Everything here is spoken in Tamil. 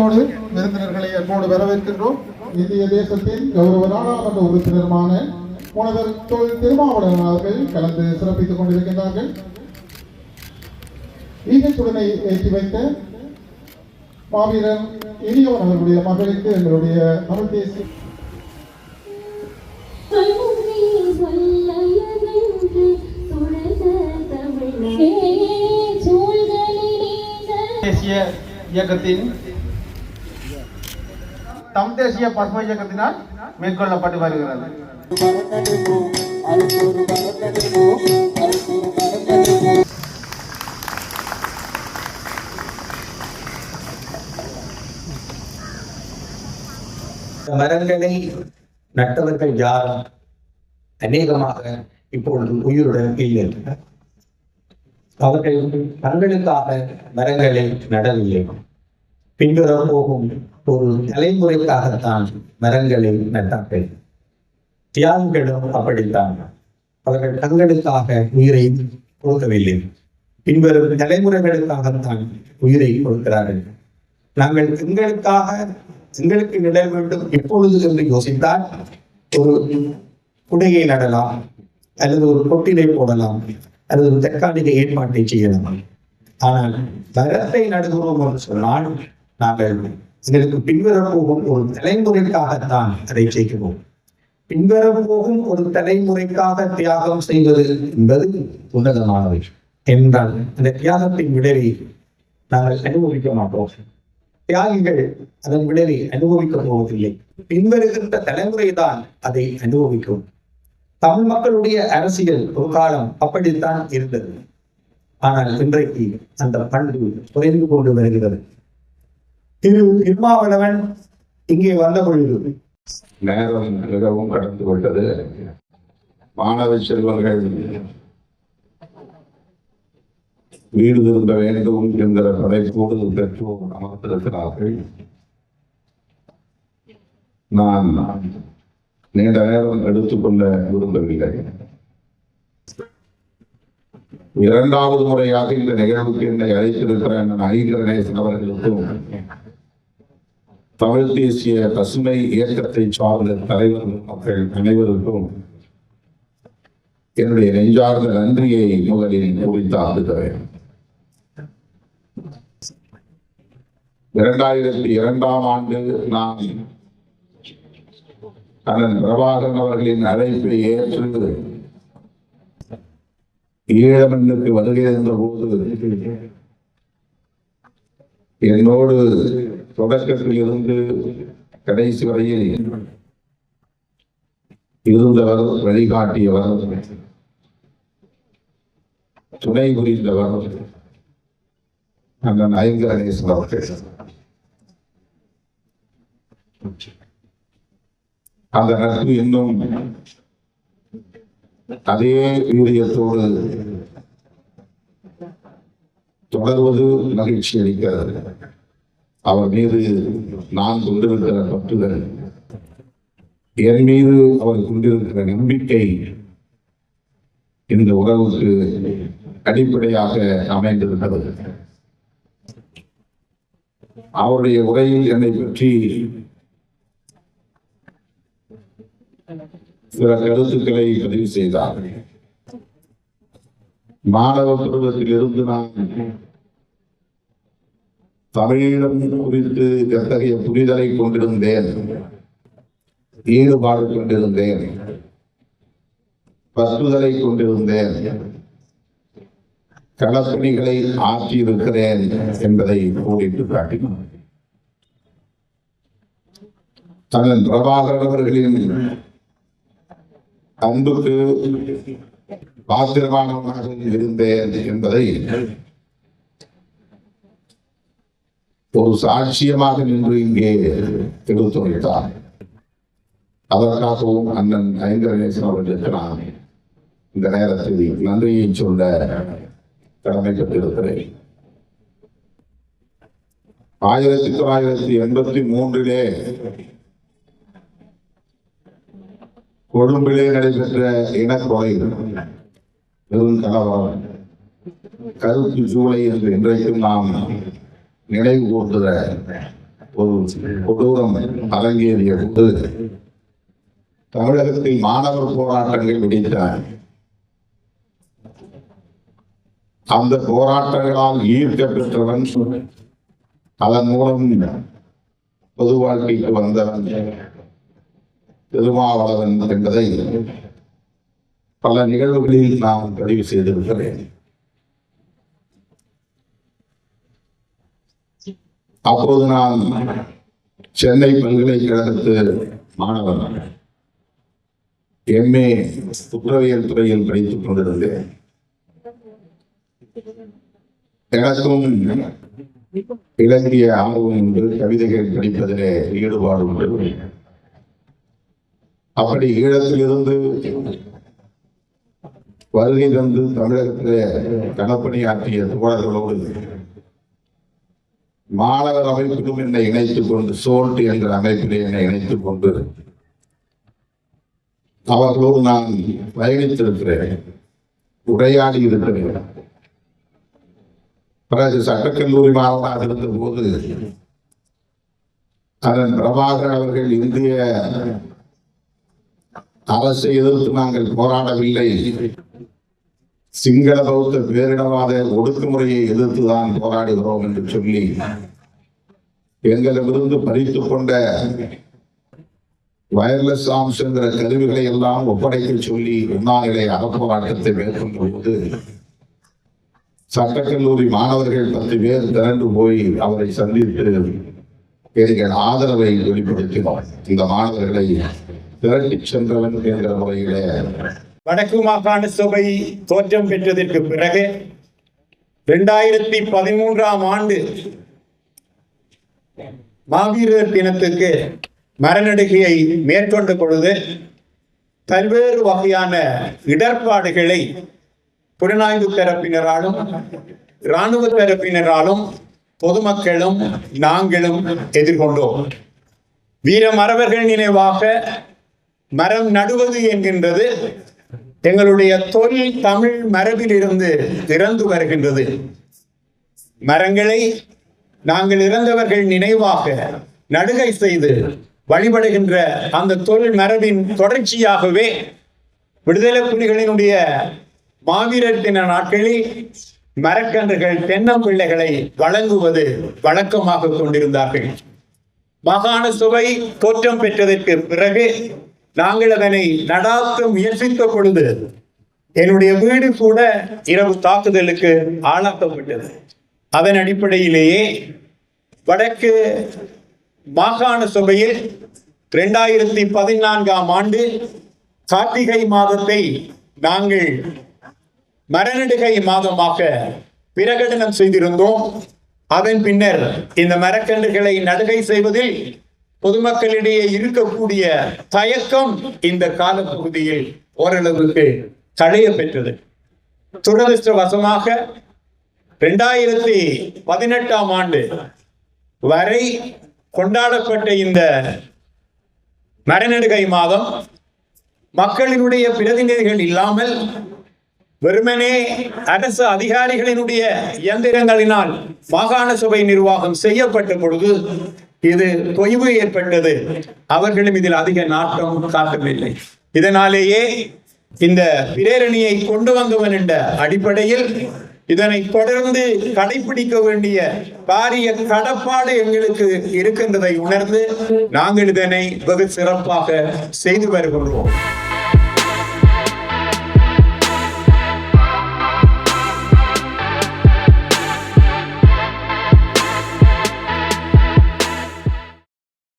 அத்தோடு விருந்தினர்களை அன்போடு வரவேற்கின்றோம். இந்திய தேசத்தின் கௌரவ நாடாளுமன்ற உறுப்பினருமான முனைவர் தொல் திருமாவளவன் அவர்கள் கலந்து சிறப்பித்துக் கொண்டிருக்கின்றார்கள். ஈகச்சுடனை ஏற்றி வைத்த மாவீரன் இனியவன் அவர்களுடைய மகளுக்கு எங்களுடைய தமிழ் தேசிய தேசிய இயக்கத்தின் தம் தேசிய பசுமை இயக்கத்தினால் மேற்கொள்ளப்பட்டு வருகிறது. மரங்களை நட்டவர்கள் யாரும் அநேகமாக இப்பொழுது உயிருடன் இல்லை அவர்கள் தங்களுக்காக மரங்களை நடவில்லை. பின்வர போகும் ஒரு தலைமுறைக்காகத்தான் மரங்களை நட்டார்கள். தியாகிகளும் அப்படித்தான். அவர்கள் தங்களுக்காக உயிரை கொடுக்கவில்லை. பின்வரும் தலைமுறைகளுக்காகத்தான் உயிரை கொடுக்கிறார்கள். நாங்கள் எங்களுக்காக எங்களுக்கு நிட வேண்டும் எப்பொழுது என்று யோசித்தால் ஒரு குடையை நடலாம் அல்லது ஒரு பொட்டினை போடலாம் அல்லது ஒரு தற்காலிக ஏற்பாட்டை செய்யலாம். ஆனால் மரத்தை நடுகிறோம் என்று சொன்னால் நாங்கள் இதற்கு பின்வரப்போகும் ஒரு தலைமுறைக்காகத்தான் அதை செய்கிறோம் பின்வரப்போகும் ஒரு தலைமுறைக்காக தியாகம் செய்வது என்பது உன்னதமானவை. என்றால் அந்த தியாகத்தின் விளைவை நாங்கள் அனுபவிக்க மாட்டோம். தியாகிகள் அதன் விளைவை அனுபவிக்க போவதில்லை. பின்வருகின்ற தலைமுறை தான் அதை அனுபவிக்கும். தமிழ் மக்களுடைய அரசியல் ஒரு காலம் அப்படித்தான் இருந்தது. ஆனால் இன்றைக்கு அந்த பண்பு குறைந்து கொண்டு வருகிறது. திரு திருமாவளவன் இங்கே வந்த பொழுது நேரம் மிகவும் கடந்து கொண்டது மாணவ செல்வர்கள் வீடு திரும்ப வேண்டும் என்கிற படைப்போடு பெற்றோர் அமர்ந்திருக்கிறார்கள். நான் நீண்ட நேரம் எடுத்துக்கொள்ள விரும்பவில்லை. இரண்டாவது முறையாக இந்த நிகழ்வுக்கு என்னை அழைத்திருக்கிற ஐ. கணேசன் அவர்களுக்கும். தமிழ் தேசிய பசுமை இயக்கத்தை சார்ந்த தலைவர்கள் மக்கள் அனைவருக்கும் என்னுடைய நெஞ்சார்ந்த நன்றியை முதலில் குறித்தாக்குகிறேன் இரண்டாயிரத்தி இரண்டாம் ஆண்டு நான் அண்ணன் பிரபாகரன் அவர்களின் அழைப்பை ஏற்று ஈழமண்ணுக்கு வருகை இருந்த போது என்னோடு தொடக்கத்திலிருந்து கடைசி வரையில் இருந்தவர் வழிகாட்டியவர் துணை புரிந்தவர் அந்த கணேசன் அவர்கள். அந்த நட்பு இன்னும் அதே வீரியத்தோடு தொடர்வது மகிழ்ச்சி அளிக்கிறது. அவர் மீது நான் கொண்டிருக்கிற பற்றுதல் என் மீது அவர் கொண்டிருக்கிற நம்பிக்கை இந்த உறவுக்கு அடிப்படையாக அமைந்திருக்கிறது அவருடைய உரையில் என்னை பற்றி சில கருத்துக்களை பதிவு செய்தார். மாணவ பருவத்தில் இருந்து நான் தமிழீழம் குறித்து எத்தகைய புரிதலை கொண்டிருந்தேன்? ஈடுபாடு கொண்டிருந்தேன். பற்றுதலை கொண்டிருந்தேன். களப்பணிகளை ஆற்றியிருக்கிறேன் என்பதை கோடிட்டு காட்டினார் தன் பிரபாகர் அவர்களின் அன்புக்கு பாத்திரமானவனாக இருந்தேன் என்பதை ஒரு சாட்சியமாக நின்று இங்கே எடுத்துரைத்தார் அதற்காகவும் அண்ணன் ஐங்கரநேசன் அவர்களுக்கு நான் இந்த நேரத்தில் நன்றியை சொல்ல கடமைப்பட்டிருக்கிறேன். ஆயிரத்தி தொள்ளாயிரத்தி எண்பத்தி மூன்றிலே கொழும்பிலே நடைபெற்ற இனக்கொலை பெரும் கலவரம் கருப்பு ஜூலை என்று இன்றைக்கும் நாம் நினைவு கூர்கிற ஒரு கொடூரம் அரங்கேறிய போது தமிழகத்தில் மாணவர் போராட்டங்கள் வெடித்தன. அந்த போராட்டங்களால் ஈர்க்க பெற்றவன் அதன் மூலம் பொது வாழ்க்கைக்கு வந்தவன் திருமாவளவன் என்பதை பல நிகழ்வுகளில் நான் பதிவு செய்திருக்கிறேன். அப்போது நான் சென்னை பல்கலைக்கழகத்து மாணவன். எம்ஏ குற்றவியல் துறையில் படித்துக் கொண்டிருந்தேன். எனக்கும் இலக்கிய ஆர்வம் உண்டு கவிதைகள் படிப்பதிலே ஈடுபாடு உண்டு. அப்படி ஈழத்திலிருந்து வருகை தந்து தமிழகத்திலே கனப்பணியாற்றிய தோழர்களோடு மாணவர் அமைப்பிலும் என்னை இணைத்துக் கொண்டு சோல்ட் என்ற அமைப்பிலே என்னை இணைத்துக் கொண்டு அவர்களோடு நான் பயணித்திருக்கிறேன் உரையாடி இருக்கிறேன் பிறகு சட்டக்கல்லூரி மாணவனாக இருந்த போது அதன் பிரபாகர் அவர்கள் இந்திய அரசை எதிர்த்து நாங்கள் போராடவில்லை. சிங்கள பௌத்த பேரிடவாத ஒடுக்குமுறையை எதிர்த்துதான் போராடுகிறோம் என்று சொல்லி எங்களிடமிருந்து பறித்துக் கொண்ட வயர்லெஸ் ஆம்ஸ் என்கிற கருவிகளை எல்லாம் ஒப்படைக்க சொல்லி உண்ணாநிலை அகப்போராட்டத்தை மேற்கொண்ட போது சட்டக்கல்லூரி மாணவர்கள் பத்து பேர் திரண்டு போய் அவரை சந்தித்து எங்கள் ஆதரவை வெளிப்படுத்தினோம். இந்த மாணவர்களை திரட்டிச் சென்றவன் என்ற முறையிலே வடக்கு மாகாண சபை தோற்றம் பெற்றதற்கு பிறகு இரண்டாயிரத்தி பதிமூன்றாம் ஆண்டு மாவீரர் தினத்துக்கு மரநடுகையை மேற்கொண்ட பொழுது பல்வேறு வகையான இடர்பாடுகளை புலனாய்வு தரப்பினராலும் இராணுவ தரப்பினராலும் பொதுமக்களும் நாங்களும் எதிர்கொண்டோம். வீரமரவர்கள் நினைவாக மரம் நடுவது என்கின்றது எங்களுடைய தொழில் தமிழ் மரபிலிருந்து இறந்து வருகின்றது. மரங்களை நாங்கள் இறந்தவர்கள் நினைவாக நடுகை செய்து வழிபடுகின்ற அந்த தொழில் மரபின் தொடர்ச்சியாகவே விடுதலை புலிகளினுடைய மாவீரர் தின நாட்களில் மரக்கன்றுகள் தென்னம்பிள்ளைகளை வழங்குவது வழக்கமாக கொண்டிருந்தார்கள். மாகாண சபை தோற்றம் பெற்றதற்கு பிறகு நாங்கள் அதனை நடாத்த முயற்சித்த பொழுது என்னுடைய வீடு கூட இரவு தாக்குதலுக்கு ஆளாக்கப்பட்டது. அதன் அடிப்படையிலேயே வடக்கு மாகாண சபையில் இரண்டாயிரத்தி பதினான்காம் ஆண்டு கார்த்திகை மாதத்தை நாங்கள் மரநடுகை மாதமாக பிரகடனம் செய்திருந்தோம். அதன் பின்னர் இந்த மரக்கன்றுகளை நடுகை செய்வதில் பொதுமக்களிடையே இருக்கக்கூடிய தயக்கம் இந்த காலப்பகுதியில் ஓரளவுக்கு களைய பெற்றது. துரதிருஷ்டவசமாக ரெண்டாயிரத்தி பதினெட்டாம் ஆண்டு வரை கொண்டாடப்பட்ட இந்த மரநடுகை மாதம் மக்களினுடைய பிரதிநிதிகள் இல்லாமல் வெறுமனே அரசு அதிகாரிகளினுடைய இயந்திரங்களினால் மாகாண சபை நிர்வாகம் செய்யப்பட்ட பொழுது இது தொய்வு ஏற்பட்டது. அவர்களும் இதில் அதிக நாட்டம் காட்டவில்லை. இதனாலேயே இந்த பிரேரணியை கொண்டு வந்தவன் என்ற அடிப்படையில் இதனை தொடர்ந்து கடைபிடிக்க வேண்டிய பாரிய கடப்பாடு எங்களுக்கு இருக்கின்றதை உணர்ந்து நாங்கள் இதனை வெகு சிறப்பாக செய்து வருகின்றோம்.